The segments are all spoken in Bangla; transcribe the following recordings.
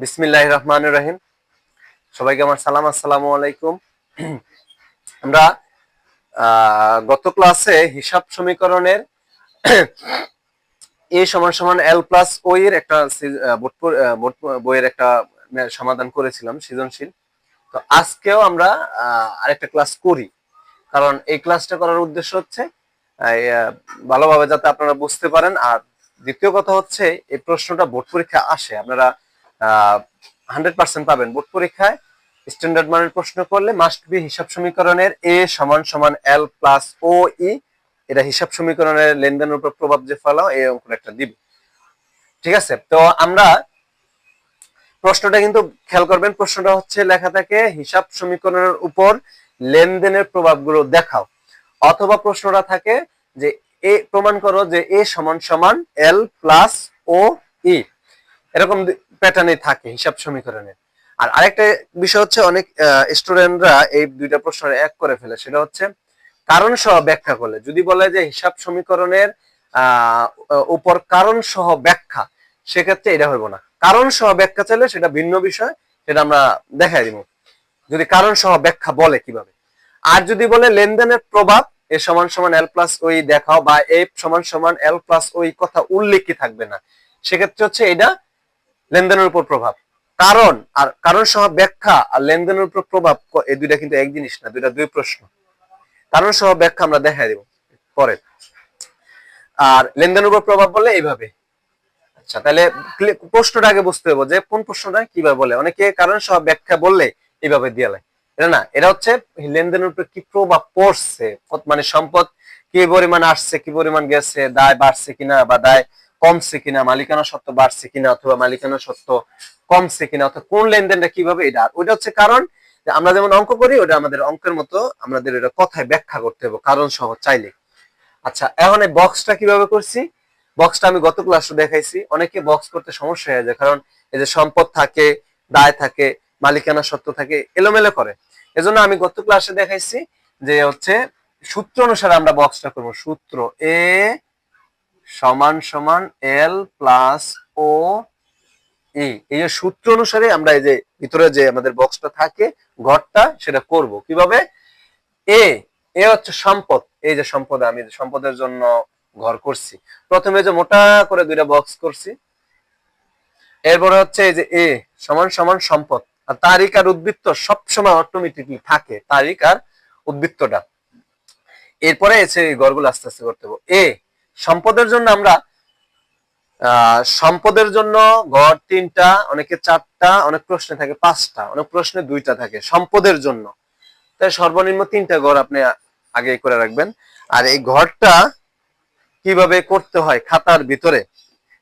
বিসমিল্লাহ রহমান রহিম। সবাইকে আমার সালাম, আসসালামু আলাইকুম। আমরা গত ক্লাসে হিসাব সমীকরণের এ সমান সমান এল প্লাস ও এর একটা বইয়ের একটা সমাধান করেছিলাম সৃজনশীল। তো আজকেও আমরা আরেকটা ক্লাস করি। কারণ এই ক্লাসটা করার উদ্দেশ্য হচ্ছে ভালোভাবে যাতে আপনারা বুঝতে পারেন আর দ্বিতীয় কথা হচ্ছে, এই প্রশ্নটা বোর্ড পরীক্ষা আসে। আপনারা হান্ড্রেড পার্সেন্ট পাবেন বোর্ড পরীক্ষায়। স্ট্যান্ডার্ড মানের প্রশ্ন করলে মাস্ট বি হিসাব সমীকরণের এ সমান সমান এল প্লাস ও ই এটা হিসাব সমীকরণের লেনদেনের উপর প্রভাব যে ফেলাও, এই অঙ্কটা একটা দিবে। ঠিক আছে? তো আমরা প্রশ্নটা কিন্তু খেয়াল করবেন, প্রশ্নটা হচ্ছে লেখা থাকে, হিসাব সমীকরণের উপর লেনদেনের প্রভাবগুলো দেখাও। অথবা প্রশ্নটা থাকে যে এ প্রমাণ করো যে এ সমান সমান এল প্লাস ও ই এরকম প্যাটার্নে থাকে, হিসাব সমীকরণে। আর আরেকটা বিষয় হচ্ছে অনেক স্টুডেন্টরা এই দুইটা প্রশ্ন এক করে ফেলে। সেটা হচ্ছে কারণ সহ ব্যাখ্যা করলে। যদি বলে যে হিসাব সমীকরণের উপর কারণ সহ ব্যাখ্যা, সেক্ষেত্রে এটা হইব না। কারণ সহ ব্যাখ্যা চাইলে সেটা ভিন্ন বিষয়, সেটা আমরা দেখাই দিব। যদি কারণ সহ ব্যাখ্যা বলে কীভাবে। আর যদি বলে লেনদেনের প্রভাব এ সমান সমান এল প্লাস ওই দেখাও বা এ সমান সমান এল প্লাস ওই কথা উল্লেখই থাকবে না। সেক্ষেত্রে হচ্ছে এটা লেনদেনের উপর প্রভাব। কারণ, আর কারণ সহ ব্যাখ্যা আর লেনদেনের উপর প্রভাব এই দুইটা কিন্তু এক জিনিস না, দুইটা দুই প্রশ্ন। কারণ সহ ব্যাখ্যা আমরা দেখাই দেব পরে। আর লেনদেনের উপর প্রভাব বলে এইভাবে। আচ্ছা তাহলে প্রশ্নটা আগে বুঝতে হবে যে কোন প্রশ্নটা কীভাবে বলে? অনেকে কারণ সহ ব্যাখ্যা বললে এইভাবে দিয়ে লাই এটা না, এটা হচ্ছে লেনদেনের উপর কি প্রভাব পড়ছে? মানে সম্পদ কি পরিমাণ আসছে, কি পরিমাণ গেছে, দায় বাড়ছে কিনা বা দায় কমছে কিনা, মালিকানা সত্ত্ব বাড়ছে কিনা অথবা মালিকানা সত্ত্ব কমছে কিনা অথবা কোন লেনদেনটা কীভাবে এটা? ওইটা হচ্ছে কারণ আমরা যেমন অঙ্ক করি ওটা আমাদের অঙ্কের মতো আমাদের এটা কথায় ব্যাখ্যা করতে হবে, কারণ সহ চাইলে। আচ্ছা এখন এই বক্সটা কীভাবে করছি? বক্সটা আমি গত ক্লাসে দেখাইছি, অনেকে বক্স করতে সমস্যা হয়ে যায়, কারণ এই যে সম্পদ থাকে, দায় থাকে মালিকানা সত্ত্ব থাকে, এলোমেলো করে। এজন্য আমি গত ক্লাসে দেখাইছি যে হচ্ছে সূত্র অনুসারে আমরা বক্সটা করব। সূত্র এ সমান সমান এল প্লাস ও ই এই যে সূত্র অনুসারে আমরা এই যে ভিতরে যে আমাদের বক্সটা থাকে, ঘরটা, সেটা করব। কীভাবে? এ এ হচ্ছে সম্পদ। এই যে সম্পদ, আমি সম্পদের জন্য ঘর করছি। প্রথমে যে মোটা করে দুইটা বক্স করছি। এরপরে হচ্ছে এই যে এ সমান সমান সম্পদ। আর তারিখ উদ্বৃত্ত সবসময় অটোমেটিকলি থাকে। তারিখ আর উদ্বৃত্তটা। এরপরে এসে এই ঘরগুলো আস্তে আস্তে করতে হবে। এ, সম্পদের জন্য আমরা সম্পদের জন্য গড় তিনটা, অনেকে চারটা, অনেক প্রশ্নে থাকে পাঁচটা, অনেক প্রশ্নে দুইটা থাকে সম্পদের জন্য। তাই সর্বনিম্ন তিনটা গড় আপনি আগে করে রাখবেন। আর এই ঘরটা কীভাবে করতে হয় খাতার ভিতরে,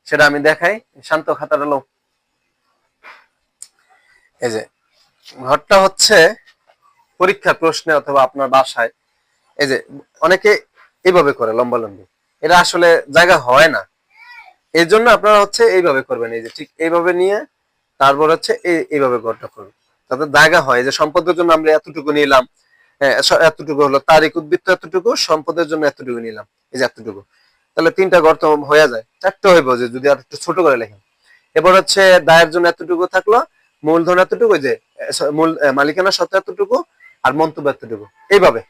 সেটা আমি দেখাই। শান্ত খাতাটা লো এই যে ঘরটা হচ্ছে পরীক্ষার প্রশ্নে অথবা আপনার বাসায়। এই যে অনেকে এইভাবে করে লম্বা লম্বি। এটা আসলে জায়গা হয় না। এই জন্য আপনারা হচ্ছে এইভাবে করবেন। এই যে ঠিক এইভাবে নিয়ে তারপর হচ্ছে এইভাবে ঘরটা করবেন। তাতে জায়গা হয়। যে সম্পদের জন্য আমরা এতটুকু নিলাম। হ্যাঁ, এতটুকু হলো তারিখ উদ্বৃত্ত এতটুকু সম্পদের জন্য এতটুকু নিলাম। এই যে এতটুকু। তাহলে তিনটা ঘর তো হয়ে যায়। চারটে হইব যে যদি আর একটু ছোট করে লেখেন। এবার হচ্ছে দায়ের জন্য এতটুকু থাকল। মূলধন এতটুকু, যে মূল মালিকানা সত্ত্ব এতটুকু আর মন্তব্য এতটুকু। এইভাবে।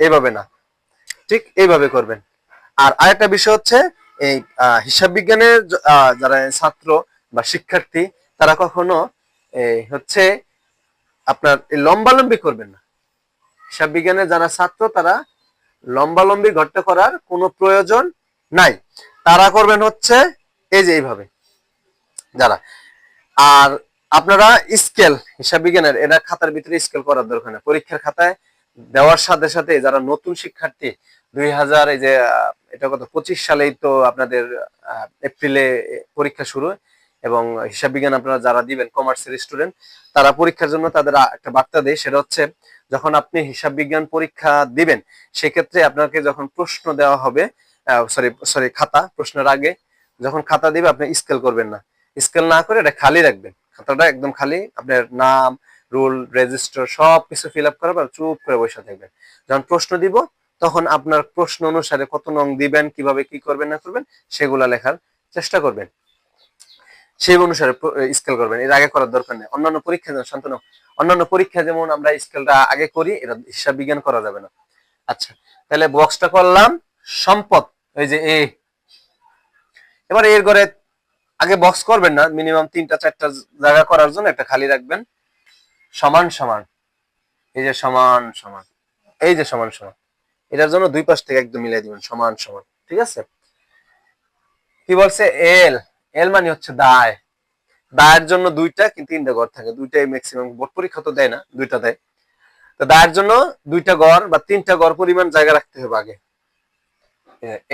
এইভাবে না। ঠিক এইভাবে করবেন। আর আরেকটা বিষয় হচ্ছে, এই হিসাব বিজ্ঞানের যারা ছাত্র বা শিক্ষার্থী, তারা কখনো হচ্ছে আপনার লম্বালম্বি করবেন না। হিসাব বিজ্ঞানের যারা ছাত্র, তারা লম্বালম্বি ঘটতে করার কোনো প্রয়োজন নাই। তারা করবেন হচ্ছে, এই যে এইভাবে। যারা আর আপনারা স্কেল, হিসাব বিজ্ঞানের এটা খাতার ভিতরে স্কেল করার দরকার নেই পরীক্ষার খাতায় দেওয়ার সাথে সাথে যারা নতুন শিক্ষার্থী, দুই হাজার এই যে এটা কত, পঁচিশ সালেই তো আপনাদের এপ্রিলে পরীক্ষা শুরু এবং হিসাব বিজ্ঞান আপনারা যারা দিবেন কমার্সের স্টুডেন্ট তারা পরীক্ষার জন্য তাদের একটা বার্তা দেয়। সেটা হচ্ছে, যখন আপনি হিসাব বিজ্ঞান পরীক্ষা দিবেন, সেক্ষেত্রে আপনাকে যখন প্রশ্ন দেওয়া হবে সরি সরি খাতা, প্রশ্নের আগে, যখন খাতা দিবে, আপনি স্কেল করবেন না। স্কেল না করে এটা খালি রাখবেন। খাতাটা একদম খালি, আপনার নাম, রুল রেজিস্টার সব কিছু ফিল আপ করবেন চুপ করে বসে থাকবেন। যখন প্রশ্ন দিব, তখন আপনার প্রশ্ন অনুসারে কত নং দিবেন, কীভাবে কি করবেন, না করবেন, সেগুলা লেখার চেষ্টা করবেন। সেই অনুসারে স্কেল করবেন। এর আগে করার দরকার নেই। অন্যান্য পরীক্ষা যেমন শান্তনু অন্যান্য পরীক্ষা যেমন আমরা স্কেলটা আগে করি, এটা হিসাব বিজ্ঞান করা যাবে না। আচ্ছা তাহলে বক্সটা করলাম, সম্পদ ওই যে এ এবার এর ঘরে আগে বক্স করবেন না মিনিমাম তিনটা, চারটা জায়গা করার জন্য একটা খালি রাখবেন। সমান সমান। এই যে সমান সমান। এই যে সমান সমান। এটার জন্য দুই পাশ থেকে একদম মিলাই দিবেন, সমান সমান। ঠিক আছে? কি বলছে? এল এল মানে হচ্ছে দায়। দায়ের জন্য দুইটা, কিন্তু তিনটা ঘর থাকে। দুইটাই ম্যাক্সিমাম বোর্ড পরীক্ষা তো দেয় না, দুইটা দেয়। তো দায়ের জন্য দুইটা ঘর বা তিনটা ঘর পরিমাণ জায়গা রাখতে হবে আগে।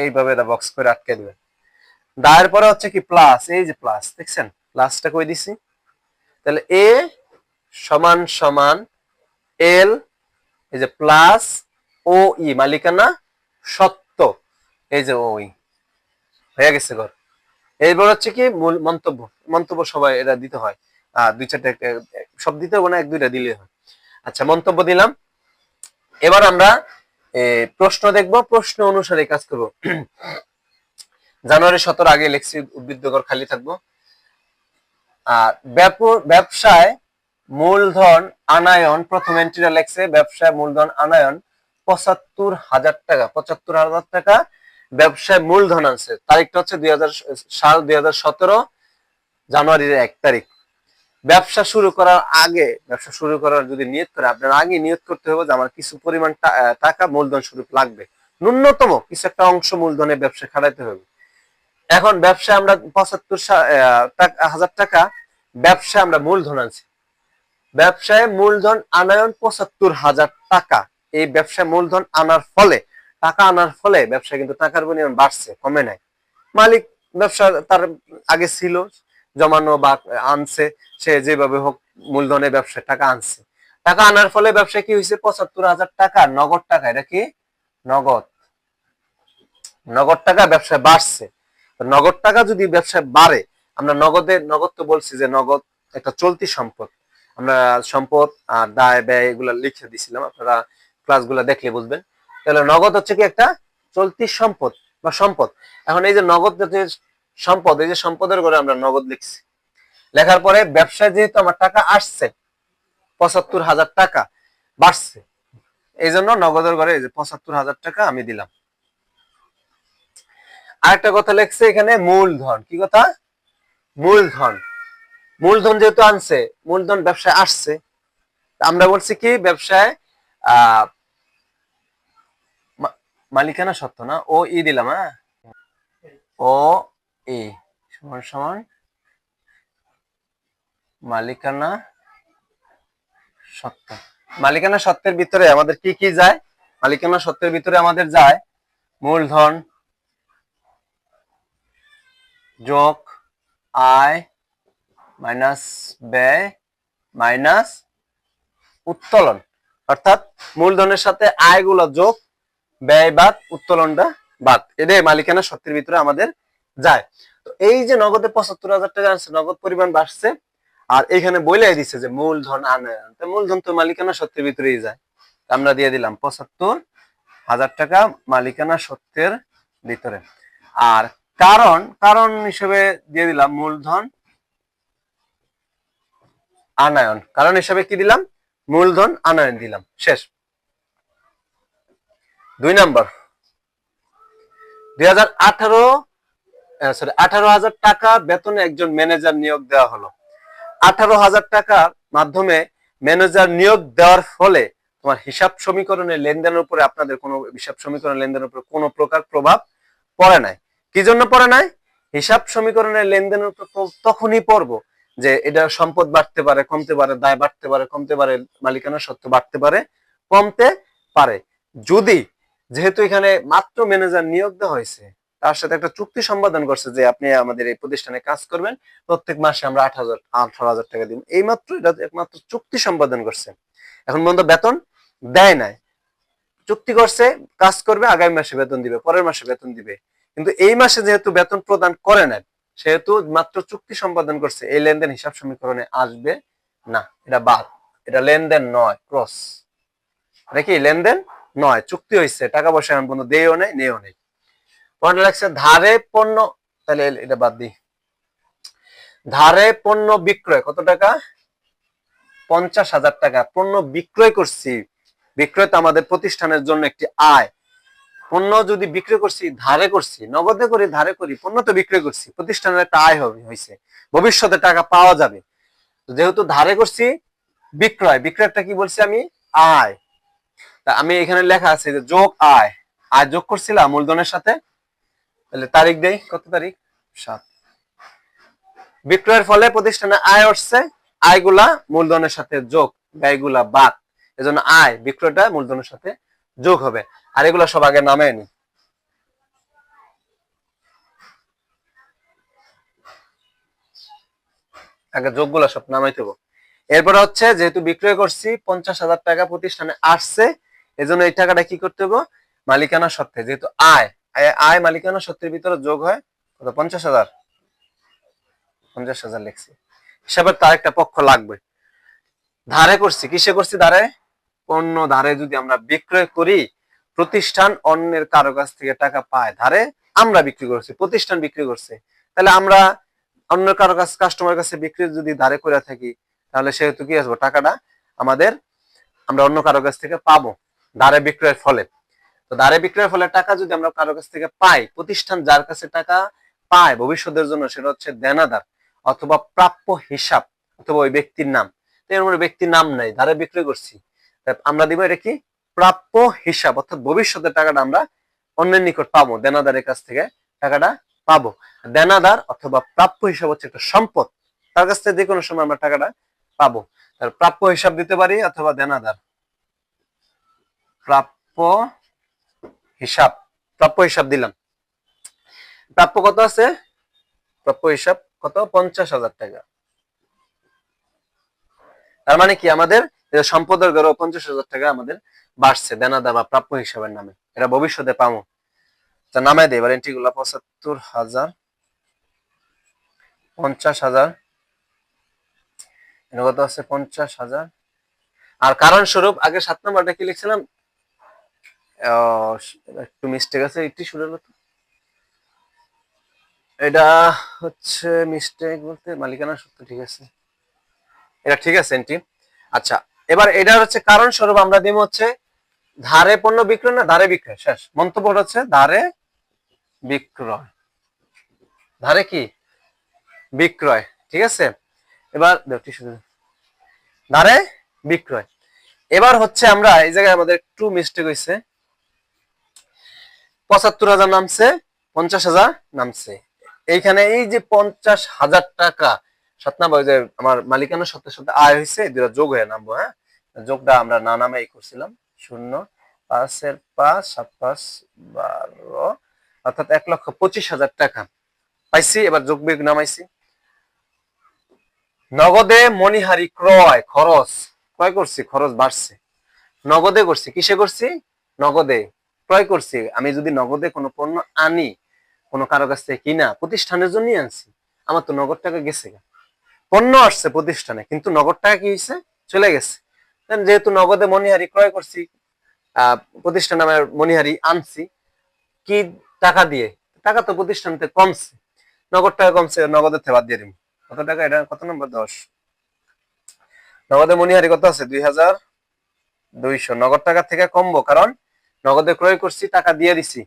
এইভাবে এটা বক্স করে আটকে দিবেন। দায়ের পরে হচ্ছে কি প্লাস এই যে প্লাস দেখছেন? প্লাসটা কই দিছি? তাহলে এ সমান সমান এল এই যে প্লাস ও ই মালিকানা সত্য, এই যে ওই হয়ে গেছে ঘর। এরপর হচ্ছে কি মূল মন্তব্য মন্তব্য সবাই এটা দিতে হয়। দুই চারটা সব দিতে হবে না, এক দুইটা দিলে হয়। আচ্ছা মন্তব্য দিলাম। এবার আমরা প্রশ্ন দেখব, প্রশ্ন অনুসারে কাজ করব। জানুয়ারি সতেরো আগে লেখছি ঘর খালি থাকব। আর ব্যবসায় মূলধন আনায়ন, প্রথম এন্ট্রিটা লেখছে ব্যবসায় মূলধন আনায়ন, পঁচাত্তর হাজার টাকা, পঁচাত্তর হাজার টাকা ব্যবসায় মূলধন আনছে। তারিখটা হচ্ছে দুই সাল দুই হাজার সতেরো, জানুয়ারির এক তারিখ। ব্যবসা শুরু করার আগে, ব্যবসা শুরু করার যদি নিয়ত করে, আপনার আগে নিয়ত করতে হবে যে আমার কিছু পরিমাণ টাকা মূলধন স্বরূপ লাগবে। ন্যূনতম কিছু একটা অংশ মূলধনে ব্যবসা খাটাইতে হবে। এখন ব্যবসা আমরা পঁচাত্তর হাজার টাকা ব্যবসা আমরা মূলধন আনছি। ব্যবসায় মূলধন আনায়ন পঁচাত্তর হাজার টাকা। এই ব্যবসায় মূলধন আনার ফলে, টাকা আনার ফলে ব্যবসা কিন্তু টাকার পরিমাণ বাড়ছে, কমে নাই। মালিক ব্যবসা তার আগে ছিল, জমানো বা আনছে, সে যেভাবে হোক মূলধনে ব্যবসায় টাকা আনছে। টাকা আনার ফলে ব্যবসা কি হয়েছে? পঁচাত্তর হাজার টাকা নগদ টাকা, এটা কি? নগদ। নগদ টাকা ব্যবসায় বাড়ছে। নগদ টাকা যদি ব্যবসায় বাড়ে, আমরা নগদে, নগদ তো বলছি যে নগদ একটা চলতি সম্পদ। আমরা সম্পদ আর দায়, ব্যয় এগুলা লিখে দিছিলাম, আপনারা ক্লাসগুলো দেখলে বুঝবেন। তাহলে নগদ হচ্ছে কি একটা চলতি সম্পদ বা সম্পদ। এখন এই যে নগদ যে সম্পদ, এই যে সম্পদের ঘরে আমরা নগদ লিখছি। লেখার পরে ব্যবসায় যেহেতু আমার টাকা আসছে, পঁচাত্তর হাজার টাকা বাড়ছে, এই জন্য নগদের ঘরে এই যে পঁচাত্তর হাজার টাকা আমি দিলাম। আরেকটা কথা লেখছে এখানে মূলধন। কি কথা? মূলধন। মূলধন যেহেতু আনছে, মূলধন ব্যবসায় আসছে আমরা বলছি কি, ব্যবসায় মালিকানা সত্য না? ও, ই দিলাম হ্যাঁ? ও, ই। সমান সমান। মালিকানা সত্য মালিকানা সত্ত্বের ভিতরে আমাদের কি কি যায়? মালিকানা সত্ত্বের ভিতরে আমাদের যায় মূলধন যোগ আয় মাইনাস ব্যয় মাইনাস উত্তোলন। অর্থাৎ মূলধনের সাথে আয়গুলো যোগ, ব্যয় বাদ, উত্তোলনটা বাদ। এদের মালিকানা সত্যের ভিতরে আমাদের যায়। তো এই যে নগদে পঁচাত্তর হাজার টাকা আছে, নগদ পরিমাণ বাড়ছে, আর এখানে বলে দিচ্ছে যে মূলধন আনয়ন মূলধন তো মালিকানা সত্যের ভিতরেই যায়। আমরা দিয়ে দিলাম পঁচাত্তর হাজার টাকা মালিকানা সত্যের ভিতরে। আর কারণ কারণ হিসেবে দিয়ে দিলাম মূলধন আনায়ন। কারণ হিসেবে কি দিলাম? মূলধন আনায়ন দিলাম। শেষ। দুই নম্বর। দুই হাজার আঠারো সরি আঠারো হাজার টাকা বেতনে একজন ম্যানেজার নিয়োগ দেওয়া হলো। আঠারো হাজার টাকার মাধ্যমে ম্যানেজার নিয়োগ দেওয়ার ফলে তোমার হিসাব সমীকরণের লেনদেনের উপরে, আপনাদের কোনো হিসাব সমীকরণ লেনদেনের উপরে কোনো প্রকার প্রভাব পড়ে নাই। কি জন্য পড়ে নাই? হিসাব সমীকরণের লেনদেনের তখনই পড়ব যে এটা সম্পদ বাড়তে পারে, কমতে পারে, দায় বাড়তে পারে, কমতে পারে, মালিকানা সত্ত্ব বাড়তে পারে, কমতে পারে। যদি যেহেতু এখানে মাত্র ম্যানেজার নিয়োগ দেওয়া হয়েছে, তার সাথে একটা চুক্তি সম্পাদন করছে যে আপনি আমাদের এই প্রতিষ্ঠানে কাজ করবেন, প্রত্যেক মাসে আমরা আট হাজার, আঠারো হাজার টাকা দিব। এই মাত্র এটা একমাত্র চুক্তি সম্পাদন করছে। এখন পর্যন্ত বেতন দেয় নাই। চুক্তি করছে, কাজ করবে, আগামী মাসে বেতন দিবে, পরের মাসে বেতন দিবে। কিন্তু এই মাসে যেহেতু বেতন প্রদান করে নাই, সেহেতু মাত্র চুক্তি সম্পাদন করছে, এই লেনদেন হিসাব সমীকরণে আসবে না। এটা বাদ। এটা লেনদেন নয়, ক্রস। এটা লেনদেন নয়, চুক্তি হয়েছে টাকা পয়সা এখন পর্যন্ত দেও নেই নেও নেই। পয়েন্ট লাগছে ধারে পণ্য, তাহলে এটা বাদ দিই। ধারে পণ্য বিক্রয়, কত টাকা? পঞ্চাশ হাজার টাকা। পণ্য বিক্রয় করছি। বিক্রয় তো আমাদের প্রতিষ্ঠানের জন্য একটি আয়। পণ্য যদি বিক্রি করছি, ধারে করছি, নগদে করি, ধারে করি, পণ্য তো বিক্রয় করছি, প্রতিষ্ঠানের একটা আয় হবে হয়েছে ভবিষ্যতে টাকা পাওয়া যাবে। যেহেতু ধারে করছি, বিক্রয়, বিক্রয়টা কি বলছি আমি? আয়। তা আমি এখানে লেখা আছে যে যোগ আয়। আয় যোগ করছিলাম মূলধনের সাথে। তাহলে তারিখ দেই, কত তারিখ? সাত। বিক্রয়ের ফলে প্রতিষ্ঠানে আয় আসছে, আয়গুলা মূলধনের সাথে যোগ, ব্যয়গুলা বাদ। এজন্য আয়, বিক্রয়টা মূলধনের সাথে যোগ হবে। আর এগুলো সব আগে নামে নি। আগে যোগগুলো সব নামাইতে হবে এরপরে হচ্ছে যেহেতু বিক্রয় করছি, পঞ্চাশ হাজার টাকা প্রতিষ্ঠানে আসছে, এজন্য এই টাকাটা কি করতে হবে? মালিকানা সত্ত্বে। যেহেতু আয়, আয়- মালিকানা সত্ত্বের ভিতরে যোগ হয়, কত? পঞ্চাশ হাজার। পঞ্চাশ হাজার লিখছি। হিসাবের তার একটা পক্ষ লাগবে। ধারে করছি। কিসে করছি? ধারে পণ্য ধারে যদি আমরা বিক্রয় করি, প্রতিষ্ঠান অন্যের কারও কাছ থেকে টাকা পায় ধারে আমরা বিক্রি করছি, প্রতিষ্ঠান বিক্রি করছে। তাহলে আমরা অন্য কারও কাছ কাস্টমার কাছে বিক্রি যদি ধারে করে থাকি, তাহলে সেহেতু কি আসব? টাকাটা আমাদের, আমরা অন্য কারও কাছ থেকে পাবো ধারে বিক্রয়ের ফলে। তো ধারে বিক্রয়ের ফলে টাকা যদি আমরা কারও কাছ থেকে পাই, প্রতিষ্ঠান যার কাছে টাকা পায় ভবিষ্যতের জন্য, সেটা হচ্ছে দেনাদার অথবা প্রাপ্য হিসাব, অথবা ওই ব্যক্তির নাম। তো এর ব্যক্তির নাম নাই, ধারে বিক্রয় করছি। আমরা দিব এটা কি? প্রাপ্য হিসাব, অর্থাৎ ভবিষ্যতের টাকাটা আমরা অন্যের নিকট পাবো, দেনাদারের কাছ থেকে টাকাটা পাবো। দেনাদার অথবা প্রাপ্য হিসাব হচ্ছে একটা সম্পদ, তার কাছ থেকে যে কোনো সময় আমরা টাকাটা পাবো। তার প্রাপ্য হিসাব দিতে পারি অথবা দেনাদার। প্রাপ্য হিসাব প্রাপ্য হিসাব দিলাম। প্রাপ্য কত আছে? প্রাপ্য হিসাব কত? পঞ্চাশ হাজার টাকা। তার মানে কি? আমাদের যে সম্পদের গড় পঞ্চাশ হাজার টাকা আমাদের বাড়ছে, দেনাদার বা প্রাপ্য হিসাবের নামে। এটা ভবিষ্যতে পাবো। তা নামে দেয় এবার এন্ট্রি গুলা পঁচাত্তর হাজার, পঞ্চাশ হাজার। এটা কত আছে? পঞ্চাশ হাজার। আর কারণ স্বরূপ, আগে সাত নম্বরটা কি লিখছিলাম? একটু মিস্টেক আছে একটু তো। এটা হচ্ছে মিস্টেক বলতে মালিকানা সত্য ঠিক আছে। এটা ঠিক আছে এন্ট্রি আচ্ছা এবার এটা হচ্ছে কারণ স্বরূপ, আমরা দিব হচ্ছে ধারে পণ্য বিক্রয় না ধারে বিক্রয়? শেষ। মন্তব্যটা হচ্ছে ধারে বিক্রয়। ধারে কি? বিক্রয়। ঠিক আছে? এবার। ধারে বিক্রয়। এবার হচ্ছে আমরা এই জায়গায় আমাদের একটু মিস্টেক হয়েছে পঁচাত্তর হাজার নামছে, পঞ্চাশ হাজার নামছে। এইখানে এই যে পঞ্চাশ হাজার টাকা, সাত নাম্বার আমার মালিকানার সাথে সাথে আয় হয়েছে যোগ হয়ে নামবো হ্যাঁ? যোগটা আমরা না নামেই করছিলাম, শূন্য, পাঁচের পাঁচ, সাত, পাঁচ, বারো, অর্থাৎ এক লক্ষ পঁচিশ হাজার টাকা পাইছি, এবার যোগ বিয়োগ নামাইছি। নগদে মণিহারি ক্রয়, খরচ, ক্রয় করছি, খরচ বাড়ছে। নগদে করছি, কিসে করছি? নগদে ক্রয় করছি। আমি যদি নগদে কোনো পণ্য আনি, কোনো কারও কাছ থেকে কিনা, প্রতিষ্ঠানের জন্যই আনছি, আমার তো নগদ টাকা গেছে পণ্য আসছে প্রতিষ্ঠানে, কিন্তু নগদ টাকা কি হয়েছে চলে গেছে। যেহেতু নগদে মণিহারি ক্রয় করছি প্রতিষ্ঠানে আমার মণিহারি আনছি, কি টাকা দিয়ে? টাকা তো প্রতিষ্ঠানতে কমছে। নগদ টাকা কমছে নগদের থেকে বাদ দিয়ে দিব। কত টাকা? এটা কত নম্বর? দশ। নগদে মণিহারি কত আছে? দুই হাজার দুইশো। নগদ টাকা থেকে কমবো কারণ নগদে ক্রয় করছি, টাকা দিয়ে দিছি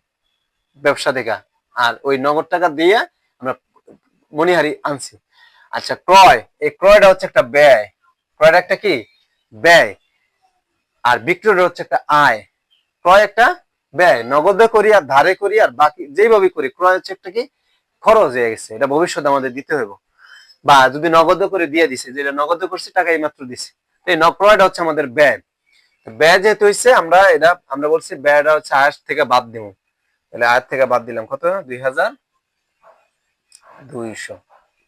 ব্যবসা থেকে। আর ওই নগদ টাকা দিয়ে আমরা মণিহারি আনছি। আচ্ছা ক্রয়। এই ক্রয়টা হচ্ছে একটা ব্যয়। ক্রয়টা একটা কি? ব্যয়। আর বিক্রয়টা হচ্ছে একটা আয়। ক্রয় একটা ব্যয়। নগদে করি আর ধারে করি আর বাকি যেভাবে করি, ক্রয় হচ্ছে একটা কি? খরচ হয়ে গেছে। এটা ভবিষ্যতে আমাদের দিতে হইব। বা যদি নগদ করে দিয়ে দিছে, যেটা নগদে করছি টাকা এই মাত্র দিছে। এই ন- ক্রয়টা হচ্ছে আমাদের ব্যয়। ব্যয় যেহেতু হয়েছে আমরা এটা, আমরা বলছি ব্যয়টা হচ্ছে আয়াস থেকে বাদ দিব তাহলে আয়াত থেকে বাদ দিলাম কত? দুই হাজার দুইশো।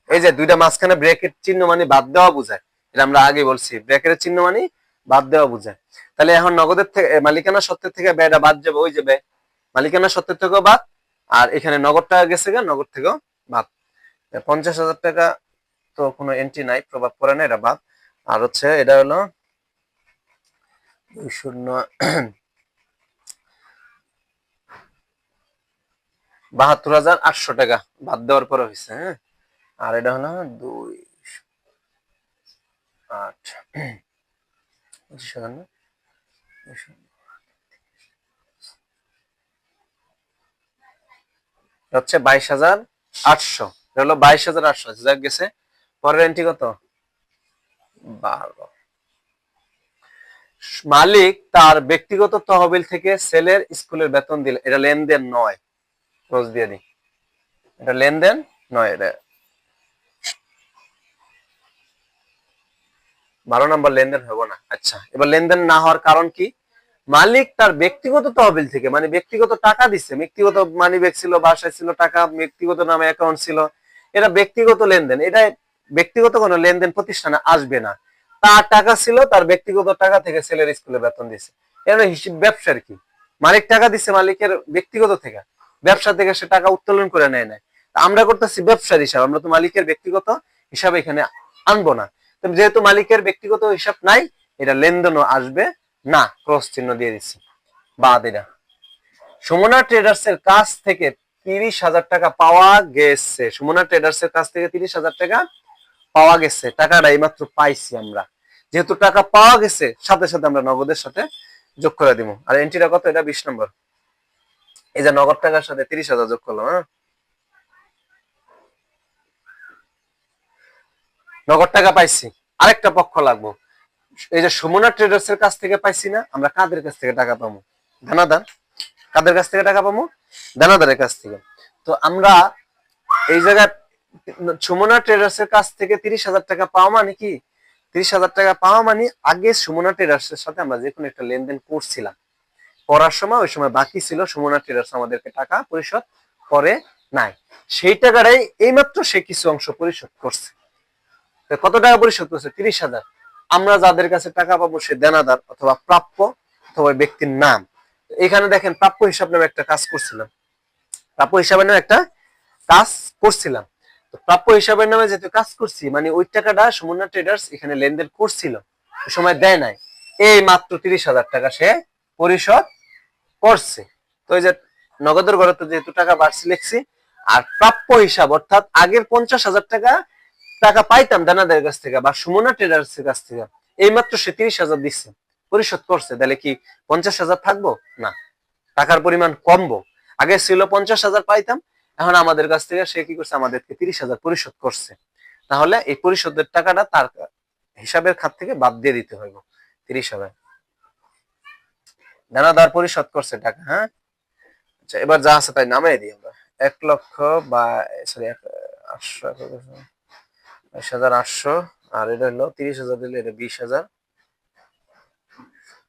এই যে দুইটা মাঝখানে ব্রেকের চিহ্ন মানে বাদ দেওয়া বোঝায়। এটা আমরা আগে বলছি। ব্যাকের চিহ্ন মানে বাদ দেওয়া বুঝায়। তাহলে এখন নগদের থেকে মালিকানা সত্যের থেকে ব্যয়টা বাদ যাবে, ওই যে ব্যয়। মালিকানা সত্যের থেকেও বাদ, আর এখানে নগদ টাকা গেছে গা, নগদ থেকেও বাদ। পঞ্চাশ হাজার টাকা তো কোনো এন্ট্রি নাই, প্রভাব পড়ে না, এটা বাদ। আর হচ্ছে এটা হলো শূন্য বাহাত্তর হাজার আটশো টাকা বাদ দেওয়ার পরে হয়েছে হ্যাঁ? আর এটা হলো দুই আট। হচ্ছে বাইশ হাজার আটশো। হলো বাইশ হাজার আটশো। যাক গেছে। পরের এন্ট্রি কত? বারো। মালিক তার ব্যক্তিগত তহবিল থেকে সেলের স্কুলের বেতন দিল, এটা লেনদেন নয়। রোজ দিয়ে দিই। এটা লেনদেন নয়, এটা বারো নম্বর লেনদেন হব না। আচ্ছা এবার লেনদেন না হওয়ার কারণ কি? মালিক তার ব্যক্তিগত তহবিল থেকে মানে ব্যক্তিগত টাকা দিচ্ছে, ব্যক্তিগত মানি ব্যাগ ছিল, বাসায় ছিল, টাকা, ব্যক্তিগত নামে অ্যাকাউন্ট ছিল, এটা ব্যক্তিগত লেনদেন, এটা ব্যক্তিগত কোনো লেনদেন প্রতিষ্ঠানে আসবে না। তার টাকা ছিল, তার ব্যক্তিগত টাকা থেকে ছেলের স্কুলে বেতন দিচ্ছে এটা হিসেব ব্যবসার কি? মালিক টাকা দিচ্ছে মালিকের ব্যক্তিগত থেকে, ব্যবসা থেকে সে টাকা উত্তোলন করে নেয় তা আমরা করতেছি ব্যবসার হিসাব, আমরা তো মালিকের ব্যক্তিগত হিসাব এখানে আনব না। যেহেতু মালিকের ব্যক্তিগত হিসাব নাই, এটা লেনদেনও আসবে, না, ক্রস চিহ্ন দিয়ে দিচ্ছি। বাদ এটা সুমনা ট্রেডার্স এর কাছ থেকে তিরিশ হাজার টাকা পাওয়া গেছে। সুমনা ট্রেডার্স এর কাছ থেকে তিরিশ হাজার টাকা পাওয়া গেছে। টাকাটা এইমাত্র পাইছি আমরা। যেহেতু টাকা পাওয়া গেছে, সাথে সাথে আমরা নগদের সাথে যোগ করে দিব। আর এন্ট্রিটা কত? এটা বিশ নম্বর। এই যে নগদ টাকার সাথে তিরিশ হাজার যোগ করলাম হ্যাঁ? নগদ টাকা পাইছি। আরেকটা পক্ষ লাগবো। এই যে সুমনা ট্রেডার্স এর কাছ থেকে পাইছি না, আমরা কাদের কাছ থেকে টাকা পাবো দানাদার কাদের কাছ থেকে টাকা পাবো দানাদারের কাছ থেকে। তো আমরা এই জায়গায় সুমনা ট্রেডার্স এর কাছ থেকে তিরিশ হাজার টাকা পাওয়া মানে কি? তিরিশ হাজার টাকা পাওয়া মানে আগে সুমনা ট্রেডার্স এর সাথে আমরা যে কোনো একটা লেনদেন করছিলাম। করার সময়, ওই সময় বাকি ছিল সুমনা ট্রেডার্স আমাদেরকে টাকা পরিশোধ করে নাই। সেই টাকাটাই এইমাত্র সে কিছু অংশ পরিশোধ করছে। কত টাকা পরিশোধ করছে? তিরিশ হাজার। আমরা যাদের কাছে টাকা পাবো সে দেনাদার অথবা প্রাপ্য অথবা ব্যক্তির নাম। এখানে দেখেন প্রাপ্য হিসাব নামে একটা কাজ করছিলাম। প্রাপ্য হিসাবের নামে একটা কাজ করছিলাম। প্রাপ্য হিসাবের নামে যেহেতু কাজ করছি মানে ওই টাকাটা সুমনা ট্রেডার্স এখানে লেনদেন করছিল। ওই সময় দেয় নাই। এই মাত্র তিরিশ হাজার টাকা সে পরিশোধ করছে। তো এই যে নগদের ঘরে তো যেহেতু টাকা বাড়ছে, লিখছি, আর প্রাপ্য হিসাব অর্থাৎ আগের পঞ্চাশ হাজার টাকা টাকা পাইতাম দানাদের কাছ থেকে বা সুমনা ট্রেডার্স এর কাছ থেকে। এই মাত্র সে তিরিশ হাজার দিচ্ছে। পরিশোধ করছে। তাহলে কি পঞ্চাশ হাজার থাকব? না। টাকার পরিমাণ কমবো। আগে ছিল পঞ্চাশ হাজার পাইতাম। এখন আমাদের কাছ থেকে সে কি করছে? আমাদেরকে তিরিশ হাজার পরিশোধ করছে। তাহলে এই পরিশোধের টাকাটা তার হিসাবের খাত থেকে বাদ দিয়ে দিতে হইব। তিরিশ হাজার। দানাদার পরিশোধ করছে টাকা হ্যাঁ? আচ্ছা এবার যা আছে তাই নামাই দিই আমরা। এক লক্ষ বা সরি আটশো হাজার আটশো, আর এটা হলো তিরিশ হাজার দিলে এটা বিশ হাজার।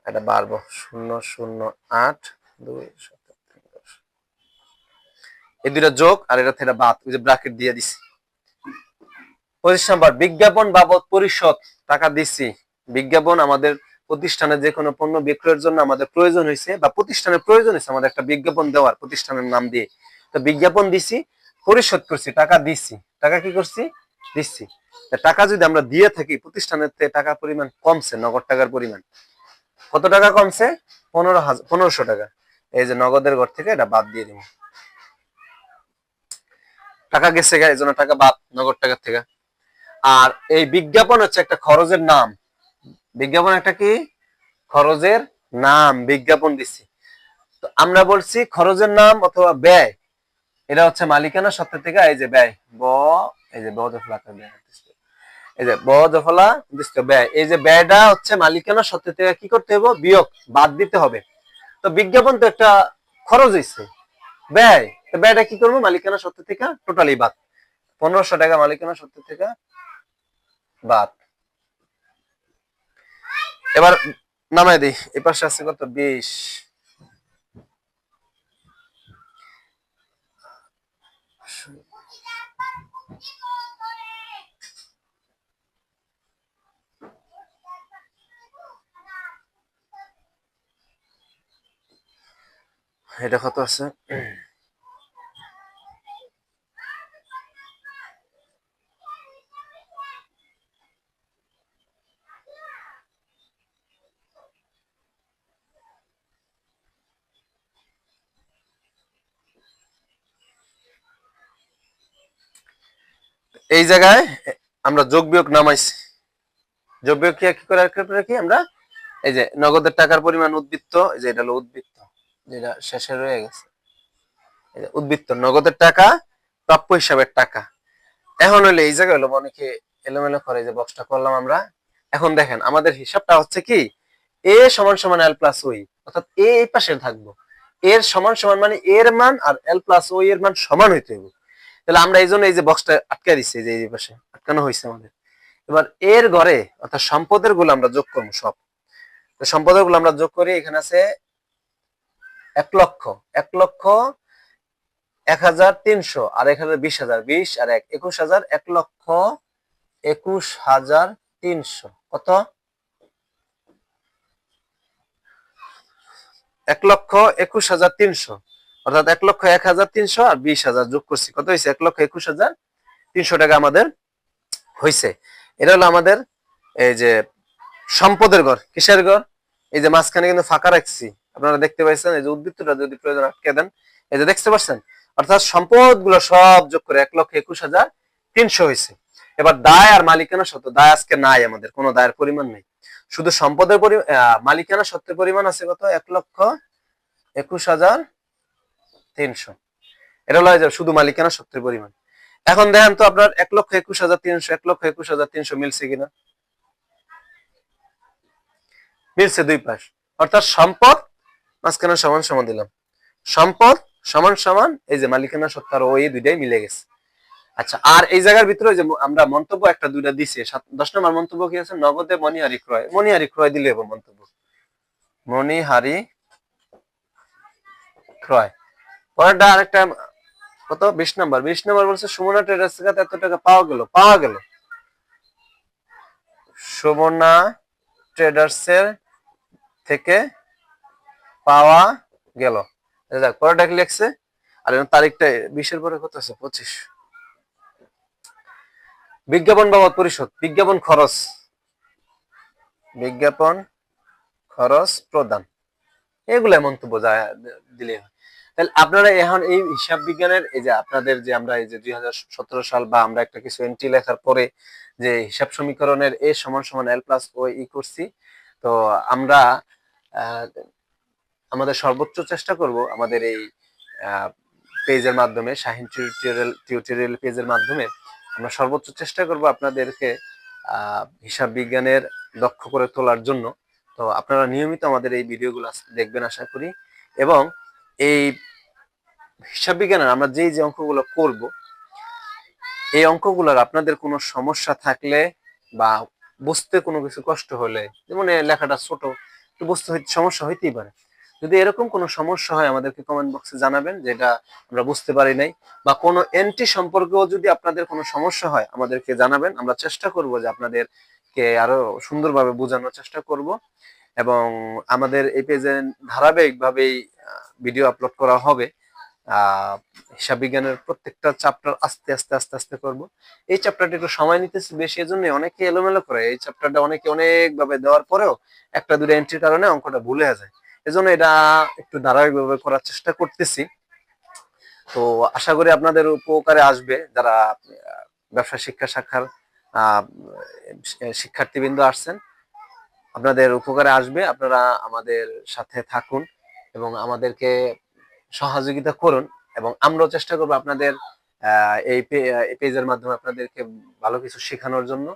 এটা বাড়বো শূন্য শূন্য আট, দুই এই দুটা যোগ, আর এটা থেকে বাদ, ওই যে ব্রাকেট দিয়ে দিছি। পঁচিশ নাম্বার, বিজ্ঞাপন বাবদ পরিশোধ, টাকা দিছি। বিজ্ঞাপন আমাদের প্রতিষ্ঠানে যে কোনো পণ্য বিক্রয়ের জন্য আমাদের প্রয়োজন হয়েছে, বা প্রতিষ্ঠানের প্রয়োজন হয়েছে, আমাদের একটা বিজ্ঞাপন দেওয়ার প্রতিষ্ঠানের নাম দিয়ে। তো বিজ্ঞাপন দিছি, পরিশোধ করছি, টাকা দিছি। টাকা কি করছি? দিচ্ছি। টাকা যদি আমরা দিয়ে থাকি প্রতিষ্ঠানের টাকা পরিমাণ কমছে, নগদ টাকার পরিমাণ। কত টাকা কমছে? পনেরো হাজার পনেরোশো টাকা। এই যে নগদের ঘর থেকে এটা বাদ দিয়ে দিব। টাকা গেছে এই জন্য টাকা বাদ, নগদ টাকার থেকে। আর এই বিজ্ঞাপন হচ্ছে একটা খরচের নাম। বিজ্ঞাপন একটা কি? খরচের নাম, বিজ্ঞাপন দিচ্ছি। তো আমরা বলছি খরচের নাম অথবা ব্যয়। এটা হচ্ছে মালিকানা সত্য থেকে, এই যে ব্যয় এই যে বদফলা ব্যয় এই যে বদফলা ব্যয় এই যে ব্যয়টা হচ্ছে মালিকানা সত্য থেকে কি করতে হবে বিয়োগ, বাদ দিতে হবে। তো বিজ্ঞাপন তো একটা খরচ হয়েছে ব্যয়, তো ব্যয়টা কি করব? মালিকানা সত্য থেকে টোটালি বাদ। পনেরোশো টাকা মালিকানা সত্য থেকে বাদ। এবার নামাই দিই। এ পাশে আছে কত? বিশ। দেখা তো আছে। এই জায়গায় আমরা যোগ বিয়োগ নামাইছি। যোগ বিয়োগ কি করে কি? আমরা এই যে নগদের টাকার পরিমাণ উদ্বৃত্ত, এই যে এটা হলো উদ্বৃত্ত। যেটা শেষে রয়ে গেছে। উদ্বৃত্ত, নগদের টাকা, প্রাপ্য হিসাবের টাকা। এখন হলে এই জায়গায় হলো অনেকে এলোমেলো করে যে বক্সটা করলাম আমরা। এখন দেখেন, আমাদের হিসাবটা হচ্ছে কি? এ সমান সমান এল প্লাস ওই অর্থাৎ এ এই পাশে থাকব। এর সমান সমান মানে এর মান আর এল প্লাস ওই এর মান সমান হইতে হবে তাহলে আমরা এই জন্য এই যে বক্সটা আটকে দিচ্ছি যে এই পাশে, আটকানো হয়েছে আমাদের। এবার এর ঘরে অর্থাৎ সম্পদেরগুলো আমরা যোগ করব সব। সম্পদেরগুলো আমরা যোগ করি, এখানে আছে এক লক্ষ এক লক্ষ এক হাজার তিনশো, আর এক হাজার বিশ হাজার, বিশ আর এক, একুশ হাজার এক লক্ষ একুশ হাজার তিনশো। কত? এক লক্ষ একুশ হাজার তিনশো। অর্থাৎ এক লক্ষ এক হাজার তিনশো আর বিশ হাজার যোগ করছি। কত হয়েছে? এক লক্ষ একুশ হাজার তিনশো টাকা আমাদের হয়েছে। এটা হলো আমাদের এই যে সম্পদের ঘর। কিসের ঘর? এই যে মাঝখানে কিন্তু ফাঁকা রাখছি। আপনারা দেখতে পাইছেন, এই যে উদ্বৃত্তটা যদি প্রয়োজন আটকে দেন, এই যে দেখতে পাচ্ছেন, অর্থাৎ সম্পদগুলো সব যোগ করে এক লক্ষ একুশ হাজার তিনশো হয়েছে। এবার দায় আর মালিকানা সত্ত্ব, দায় আজকে নাই আমাদের, কোনো দায়ের পরিমাণ নেই। শুধু সম্পদের মালিকানা সত্ত্বের পরিমাণ আছে কত? এক লক্ষ একুশ হাজার তিনশো। এটা হলো এই যে শুধু মালিকানা সত্ত্বের পরিমাণ। এখন দেখেন তো আপনার এক লক্ষ একুশ হাজার তিনশো, এক লক্ষ একুশ হাজার তিনশো মিলছে কিনা? মিলছে দুই পাশ। অর্থাৎ সম্পদ মাঝখানে সমান সমান দিলাম। সম্পদ সমান সমান, এই যে মালিকানা সত্ত্ব আর ওই দুইটাই মিলে গেছে। আচ্ছা আর এই জায়গার ভিতরে যে আমরা মন্তব্য একটা দুইটা দিছি দশ নম্বর মন্তব্য কি আছে? নগদে মণিহারি ক্রয়। মণিহারি ক্রয় দিলে হবে মন্তব্য। মণিহারি ক্রয়। পরেরটা আরেকটা কত? বিশ নম্বর। বিশ নম্বর বলছে, সুমনা ট্রেডার্স থেকে এত টাকা পাওয়া গেল? পাওয়া গেল। সুমনা ট্রেডার্স এর থেকে পাওয়া গেল। পরেরটা কি লিখছে? আর তারিখটা বিশের পরে কত আছে? পঁচিশ। বিজ্ঞাপন বাবদ পরিশোধ, বিজ্ঞাপন খরচ। বিজ্ঞাপন খরচ প্রদান। এগুলো মন্তব্য যা দিলে তাহলে আপনারা এখন এই হিসাব বিজ্ঞানের, এই যে আপনাদের যে আমরা এই যে দুই হাজার সতেরো সাল বা আমরা একটা কিছু এন্ট্রি লেখার পরে যে হিসাব সমীকরণের এ সমান সমান এল প্লাস ও ই করছি, তো আমরা আমাদের সর্বোচ্চ চেষ্টা করব আমাদের এই পেজের মাধ্যমে, শাহিন টিউটোরিয়াল টিউটোরিয়াল পেজের মাধ্যমে, আমরা সর্বোচ্চ চেষ্টা করব আপনাদেরকে হিসাব বিজ্ঞানের দক্ষ করে তোলার জন্য। তো আপনারা নিয়মিত আমাদের এই ভিডিওগুলো দেখবেন আশা করি। এবং এই হিসাব বিজ্ঞানের আমরা যেই যে অঙ্কগুলো করব, এই অঙ্কগুলোর আপনাদের কোনো সমস্যা থাকলে বা বুঝতে কোনো কিছু কষ্ট হলে, যেমন লেখাটা ছোট, একটু বুঝতে সমস্যা হইতেই পারে। যদি এরকম কোনো সমস্যা হয়, আমাদেরকে কমেন্ট বক্সে জানাবেন যেটা আমরা বুঝতে পারি নাই। বা কোনো এন্ট্রি সম্পর্কেও যদি আপনাদের কোনো সমস্যা হয়, আমাদেরকে জানাবেন। আমরা চেষ্টা করব যে আপনাদেরকে আরও সুন্দরভাবে বোঝানোর চেষ্টা করব। এবং আমাদের এই পেজে ধারাবাহিকভাবেই ভিডিও আপলোড করা হবে। হিসাব বিজ্ঞানের প্রত্যেকটা চ্যাপ্টার আস্তে আস্তে আস্তে আস্তে করব। এই চ্যাপ্টারটা একটু সময় নিতেছে বেশি, এজন্য অনেকে এলোমেলো করে। এই চ্যাপ্টারটা অনেকে অনেকভাবে দেওয়ার পরেও একটা, দুটো এন্ট্রির কারণে অঙ্কটা ভুলে যায়। এজন্য এটা একটু ধারাবাহিকভাবে করার চেষ্টা করতেছি। তো আশা করি আপনাদের উপকারে আসবে যারা ব্যবসা শিক্ষা শাখার শিক্ষার্থীবৃন্দ আসছেন। আপনাদের উপকারে আসবে, আপনারা আমাদের সাথে থাকুন এবং আমাদেরকে সহযোগিতা করুন এবং আমরাও চেষ্টা করব আপনাদের এই পেজের মাধ্যমে আপনাদেরকে ভালো কিছু শেখানোর জন্য।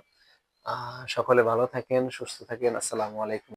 সকলে ভালো থাকেন, সুস্থ থাকেন। আসসালামু আলাইকুম।